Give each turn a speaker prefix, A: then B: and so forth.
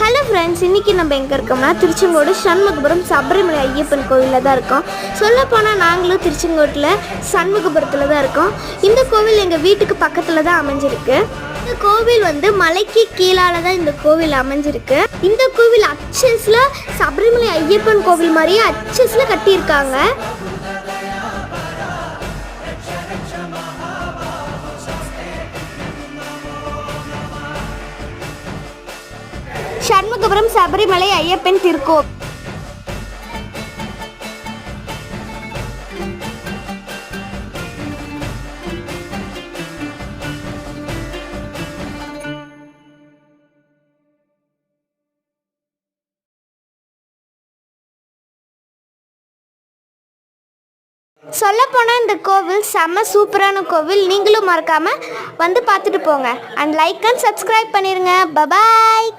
A: Hello friends இன்றைக்கி நம்ம எங்கே இருக்கோம்னா திருச்செங்கோடு சண்முகபுரம் சபரிமலை ஐயப்பன் கோவிலில் தான் இருக்கோம். சொல்லப்போனால் நாங்களும் திருச்செங்கோட்டில் சண்முகபுரத்தில் தான் இருக்கோம். இந்த கோவில் எங்கள் வீட்டுக்கு பக்கத்தில் தான் அமைஞ்சிருக்கு. இந்த கோவில் வந்து மலைக்கு கீழால தான் இந்த கோவில் அமைஞ்சிருக்கு. இந்த கோவில் அச்சஸில் சபரிமலை ஐயப்பன் கோவில் மாதிரியே அச்சஸில் கட்டியிருக்காங்க. சண்முகபுரம் சபரிமலை ஐயப்பன் திருக்கோ சொல்லப்போனால் இந்த கோவில் செம்ம சூப்பரான கோவில். நீங்களும் மறக்காமல் வந்து பார்த்துட்டு போங்க. அண்ட் லைக் அண்ட் சப்ஸ்கிரைப் பண்ணிடுங்க பபாய்